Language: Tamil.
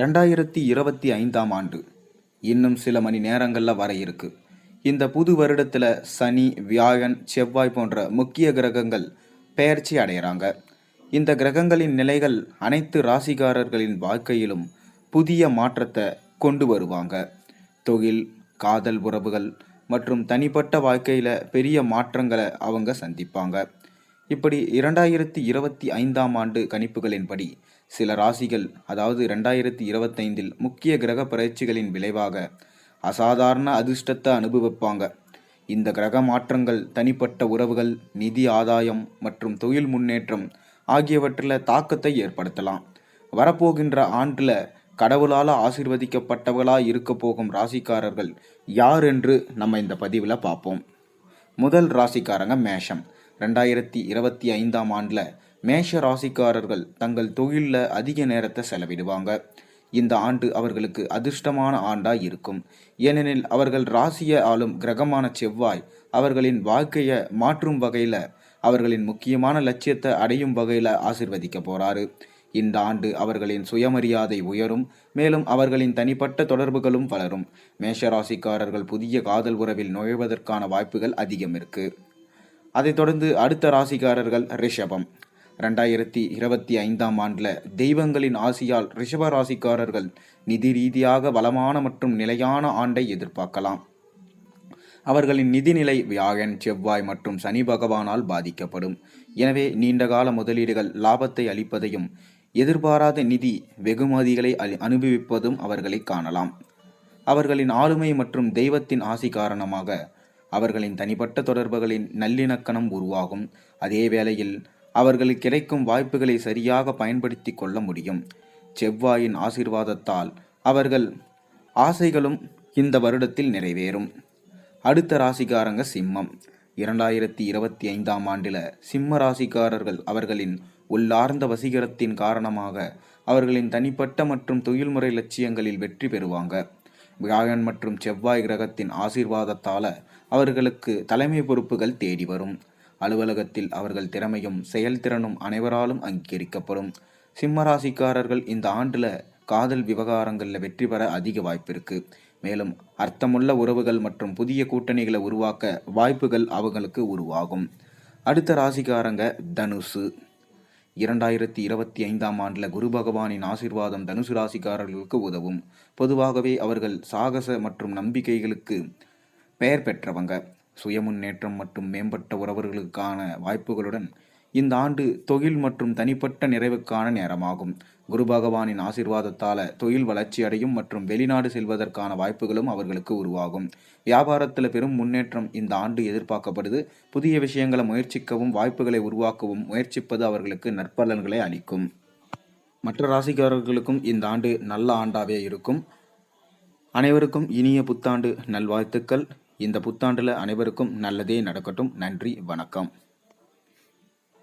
ரெண்டாயிரத்தி இருபத்தி ஐந்தாம் ஆண்டு. இன்னும் சில மணி நேரங்களில் வர இருக்கு. இந்த புது வருடத்தில் சனி வியாழன் செவ்வாய் போன்ற முக்கிய கிரகங்கள் பெயர்ச்சி அடைகிறாங்க இந்த கிரகங்களின் நிலைகள் அனைத்து ராசிக்காரர்களின் வாழ்க்கையிலும் புதிய மாற்றத்தை கொண்டு வருவாங்க. தொழில் காதல் உறவுகள் மற்றும் தனிப்பட்ட வாழ்க்கையில் பெரிய மாற்றங்களை அவங்க சந்திப்பாங்க. இப்படி இரண்டாயிரத்தி இருபத்தி ஐந்தாம் ஆண்டு கணிப்புகளின்படி சில ராசிகள் அதாவது ரெண்டாயிரத்தி இருபத்தைந்தில் முக்கிய கிரக பயிற்சிகளின் விளைவாக அசாதாரண அதிர்ஷ்டத்தை அனுபவிப்பாங்க. இந்த கிரக மாற்றங்கள் தனிப்பட்ட உறவுகள் நிதி ஆதாயம் மற்றும் தொழில் முன்னேற்றம் ஆகியவற்றில் தாக்கத்தை ஏற்படுத்தலாம். வரப்போகின்ற ஆண்டில் கடவுளால் ஆசிர்வதிக்கப்பட்டவர்களாக இருக்க போகும் ராசிக்காரர்கள் யார் என்று நம்ம இந்த பதிவில் பார்ப்போம். முதல் ராசிக்காரங்க மேஷம். ரெண்டாயிரத்தி இருபத்தி ஐந்தாம் ஆண்டில் மேஷ ராசிக்காரர்கள் தங்கள் தொழிலில் அதிக நேரத்தை செலவிடுவாங்க. இந்த ஆண்டு அவர்களுக்கு அதிர்ஷ்டமான ஆண்டாக இருக்கும். ஏனெனில் அவர்கள் ராசியை ஆளும் கிரகமான செவ்வாய் அவர்களின் வாழ்க்கையை மாற்றும் வகையில் அவர்களின் முக்கியமான லட்சியத்தை அடையும் வகையில் ஆசிர்வதிக்க போறாரு. இந்த ஆண்டு அவர்களின் சுயமரியாதை உயரும் மேலும் அவர்களின் தனிப்பட்ட தொடர்புகளும் வளரும். மேஷராசிக்காரர்கள் புதிய காதல் உறவில் நுழைவதற்கான வாய்ப்புகள் அதிகம் இருக்குது அதைத் தொடர்ந்து அடுத்த ராசிக்காரர்கள் ரிஷபம். ரெண்டாயிரத்தி இருபத்தி ஐந்தாம் ஆண்டில் தெய்வங்களின் ஆசியால் ரிஷப ராசிக்காரர்கள் நிதி ரீதியாக வளமான மற்றும் நிலையான ஆண்டை எதிர்பார்க்கலாம். அவர்களின் நிதிநிலை வியாழன் செவ்வாய் மற்றும் சனி பகவானால் பாதிக்கப்படும். எனவே நீண்டகால முதலீடுகள் லாபத்தை அளிப்பதையும் எதிர்பாராத நிதி வெகுமதிகளை அனுபவிப்பதும் அவர்களை காணலாம். அவர்களின் ஆளுமை மற்றும் தெய்வத்தின் ஆசி காரணமாக அவர்களின் தனிப்பட்ட தொடர்புகளின் நல்லிணக்கணம் உருவாகும். அதே வேளையில் அவர்களுக்கு கிடைக்கும் வாய்ப்புகளை சரியாக பயன்படுத்தி கொள்ள முடியும். செவ்வாயின் ஆசீர்வாதத்தால் அவர்கள் ஆசைகளும் இந்த வருடத்தில் நிறைவேறும். அடுத்த ராசிக்காரங்க சிம்மம். இரண்டாயிரத்தி இருபத்தி ஐந்தாம் ஆண்டில் சிம்ம ராசிக்காரர்கள் அவர்களின் உள்ளார்ந்த வசீகரத்தின் காரணமாக அவர்களின் தனிப்பட்ட மற்றும் தொழில்முறை லட்சியங்களில் வெற்றி பெறுவாங்க. வியாழன் மற்றும் செவ்வாய் கிரகத்தின் ஆசீர்வாதத்தால அவர்களுக்கு தலைமை பொறுப்புகள் தேடி வரும். அலுவலகத்தில் அவர்கள் திறமையும் செயல்திறனும் அனைவராலும் அங்கீகரிக்கப்படும். சிம்ம ராசிக்காரர்கள் இந்த ஆண்டில் காதல் விவகாரங்களில் வெற்றி பெற அதிக வாய்ப்பு இருக்கு மேலும் அர்த்தமுள்ள உறவுகள் மற்றும் புதிய கூட்டணிகளை உருவாக்க வாய்ப்புகள் அவங்களுக்கு உருவாகும். அடுத்த ராசிக்காரங்க தனுசு. இரண்டாயிரத்தி இருபத்தி ஐந்தாம் ஆண்டில் குரு பகவானின் ஆசீர்வாதம் தனுசு ராசிக்காரர்களுக்கு உதவும். பொதுவாகவே அவர்கள் சாகச மற்றும் நம்பிக்கைகளுக்கு பெயர் பெற்றவங்க. சுய முன்னேற்றம் மற்றும் மேம்பட்ட உறவுகளுக்கான வாய்ப்புகளுடன் இந்த ஆண்டு தொழில் மற்றும் தனிப்பட்ட நிறைவுக்கான நேரமாகும். குரு பகவானின் ஆசிர்வாதத்தால் தொழில் வளர்ச்சி அடையும் மற்றும் வெளிநாடு செல்வதற்கான வாய்ப்புகளும் அவர்களுக்கு உருவாகும். வியாபாரத்தில் பெரும் முன்னேற்றம் இந்த ஆண்டு எதிர்பார்க்கப்படுது. புதிய விஷயங்களை முயற்சிக்கவும் வாய்ப்புகளை உருவாக்கவும் முயற்சிப்பது அவர்களுக்கு நற்பலன்களை அளிக்கும். மற்ற ராசிக்காரர்களுக்கும் இந்த ஆண்டு நல்ல ஆண்டாகவே இருக்கும். அனைவருக்கும் இனிய புத்தாண்டு நல்வாழ்த்துக்கள். இந்த புத்தாண்டில் அனைவருக்கும் நல்லதே நடக்கட்டும். நன்றி வணக்கம்.